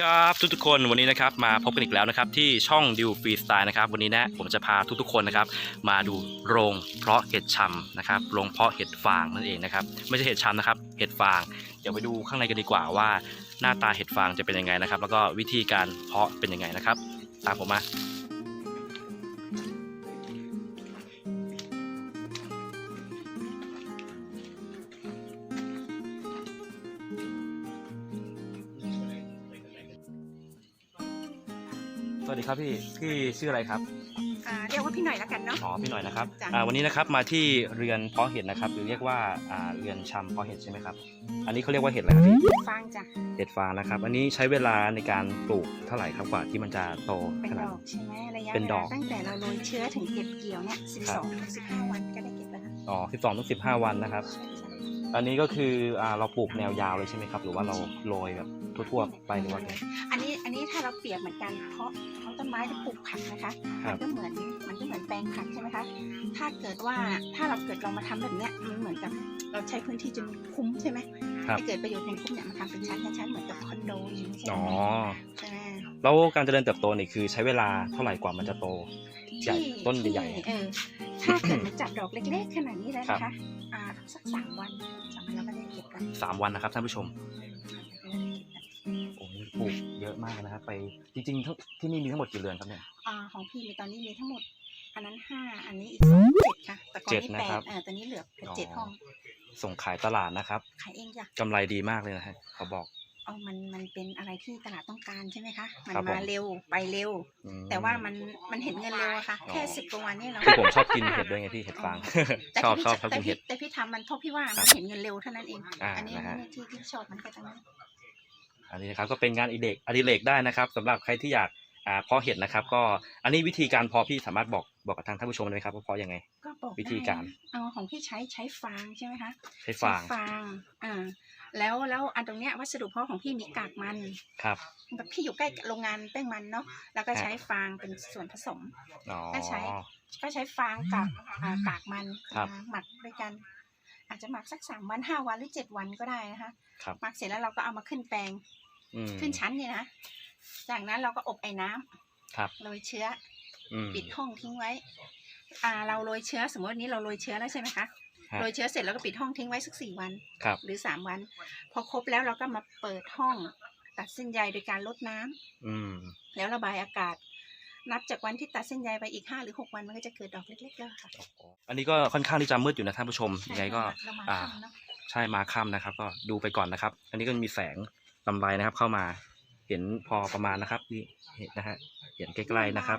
ครับทุกๆคนวันนี้นะครับมาพบกันอีกแล้วนะครับที่ช่องดิวฟรีสไตล์นะครับวันนี้นะผมจะพาทุกๆคนนะครับมาดูโรงเพาะเห็ดชำนะครับโรงเพาะเห็ดฟางนั่นเองนะครับไม่ใช่เห็ดชำนะครับเห็ดฟาง เดี๋ยวไปดูข้างในกันดีกว่าว่า หน้าตาเห็ดฟางจะเป็นยังไงนะครับ แล้วก็วิธีการเพาะเป็นยังไงนะครับ ตามผมมา วัสดีครับพี่พี่ชื่ออะไรครับอ่าเรียกว่าพี่หน่อยแล้วกันเนาะ อ๋อพี่หน่อยนะครับจ้ะ อ่าวันนี้นะครับมาที่เรือนเพาะเห็ดนะครับหรือเรียกว่าอ่าเรือนชำเพาะเห็ดใช่ไหมครับ อันนี้เขาเรียกว่าเห็ดอะไรครับพี่ฟางจ้ะเห็ดฟางนะครับ อันนี้ใช้เวลาในการปลูกเท่าไหร่ครับกว่าที่มันจะโตเป็นขดนาด อกใช่ไหมระยะเป็นเวดลาอก ตั้งแต่เราโรยเชื้อถึงเก็บเกี่ยวเนี่ย12ถึง15วันก็ได้เก็บแล้วนะอ๋อ12ถึง15 วันนะครับใช่ใช่อันนี้ก็คืออ่าเราปลูกแนวยาวเลยใช่ไหมครับ หรือว่าเราโรยแบบทั่วๆไปหรือว่าไงอันนี้อั นนี้ถ้าเราเปรียบเหมือนกันเพราะเพราะต้นไม้ที่ปลูกผักนะคะครัมับนก็เหมือนมันก็เหมือนแปลงผักใช่ไหมคะถ้าเกิดว่าถ้าเราเกิดเรามาทำแบบเนี้ยมันเหมือนกับเราใช้พื้นที่จนคุ้มใช่ไหมครับให้เกิดประโยชน์เป็นคุ้มเนี่ยมาทำเป็นชั้นชั้นๆเหมือนกับคอนโดอย่างนี้ใช่ไหมอ๋อใช่ไหมแล้วการเจริญเติบโตนี่คือใช้เวลาเท่าไหร่กว่ามันจะโตใหญ่ที่ต้นใหญ่ที่เออถ้าเกิดมันจับดอกเล็กๆขนาดนี้แล้วนะคะอ่าสักสามวันสามวันเราก็ได้เก็บกัน3วันนะครับท่านผู้ชมโอ้โหปลูก เยอะมากนะครับไปจริงๆทั้งที่นี่มีทั้งหมดกี่เรือนครับเนี่ย อ่าของพี่มีตอนนี้มีทั้งหมด อันนั้นห้าอันนี้อีกสองเจ็ดค่ะ แต่ก่อนเจ็ดนี้นะแปครัดบ เออตอนนี้เหลือเป็นเจ็ดห้อง ส่งขายตลาดนะครับขายเองจ้ะกำไรดีมากเลยนะฮะเขาบอก เอามันมันเป็นอะไรที่ตลาดต้องการใช่ไหมคะ มันครับผม มาเร็วไปเร็ว อืม แต่ว่ามันมันเห็นเงินเร็วอะค่ะ อ๋อ แค่สิบกว่าวันเนี่ยเราคือผมชอบกินเห็ดด้วยไงพี่เห็ดฟาง แต่ชอบที่ชอบชอบแต่กินเห็พี่ดแต่พี่ทำมันเพราะพี่ว่าครัมันบเห็นเงินเร็วเท่านั้นเอง อ่าอันนี้นะฮะที่ที่ชอบมันแค่ตรงนั้น อันนี้นะครับก็เป็นงานอดิเรกอดิเรกได้นะครับสำหรับใครที่อยากอ่าเพาะเห็ดนะครับ ก็อันนี้วิธีการเพาะพี่สามารถบอกบอกกับทางท่านผู้ชมได้ไหมครับว่าเพาะยังไง ก็บอกวิธีการได้นะเอาของพี่ใช้ใช้ฟางใช่ไหมคะใช้ฟางใช้ฟางอ่าแล้วแล้วอันตรงเนี้ยวัสดุเพาะของพี่มีกากมันครับแบบพี่อยู่ใกล้โรงงานแป้งมันเนาะแล้วก็ฮะใช้ฟางเป็นส่วนผสมอ๋อก็ใช้ก็ใช้ฟางกับอ่ากากมันครับมาหมักด้วยกัน อาจจะหมักสักสามวันห้าวันหรือเจ็ดวันก็ได้นะคะครับ หมักเสร็จแล้วเราก็เอามาขึ้นแปลงอืม ขึ้นชั้นเนี่ยนะจากนั้นเราก็อบไอ้น้ำครับ โรยเชื้ออืมปิดห้องทิ้งไว้ อ่า เราโรยเชื้อสมมติวันนี้เราโรยเชื้อแล้วใช่ไหมคะฮะโรยเชื้อเสร็จแล้วก็ปิดห้องทิ้งไว้สักสี่วัน ครับ หรือสามวัน พอครบแล้วเราก็มาเปิดห้อง ตัดเส้นใยโดยการลดน้ำอืม แล้วระบายอากาศ นับจากวันที่ตัดเส้นใยไปอีกห้าหรือหกวันมันก็จะเกิดดอกเล็กๆแล้วค่ะ อันนี้ก็ค่อนข้างที่จะมืดอยู่นะท่านผู้ชมยังไงก็เรามาอ่าทำเนาะใช่มาค่ำนะครับ ก็ดูไปก่อนนะครับ อันนี้ก็มีแสงลำไรนะครับ เข้ามาเห็นพอประมาณนะครับนี่เห็นนะฮะ เห็นใกล้ๆนะครับ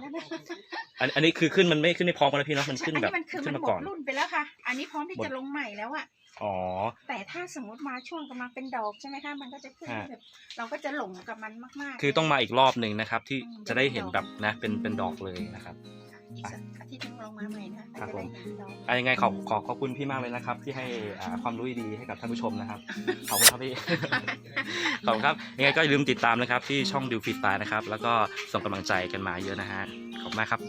อันอันนี้คือขึ้นมันไม่ขึ้นไม่พร้อมกันนะพี่เนาะมันขึ้นอันแบบนี้มันคือขึ้มันนมาหมก่อดน รุ่นไปแล้วค่ะ อันนี้พร้อมที่หมด จะลงใหม่แล้วอะอ๋อ แต่ถ้าสมมติมาช่วงกำลังเป็นดอกใช่ไหมคะ มันก็จะขึ้นฮะ แบบเราก็จะหลงกับมันมากๆ คือต้องมาอีกรอบหนึ่งนะครับ ที่อืมจะได้เห็นแบบนะเป็นเป็นดอกเลยนะครับอีก สักอาทิตย์หนึงลงมาใหม่นะคะครับจะได้ผมเห็นดอกอะยังไงขอขอขอบคุณพี่มากเลยนะครับ ที่ให้อ่าความรู้ดีๆให้กับท่านผู้ชมนะครับ ขอบคุณครับพี่ ขอบคุณครับยังไงก็อย่าลืมติดตามนะครับ ที่ช่องดิวฟิตตายนะครับ แล้วก็ส่งกำลังใจกันมาเยอะนะฮะขอบคุณมากครับ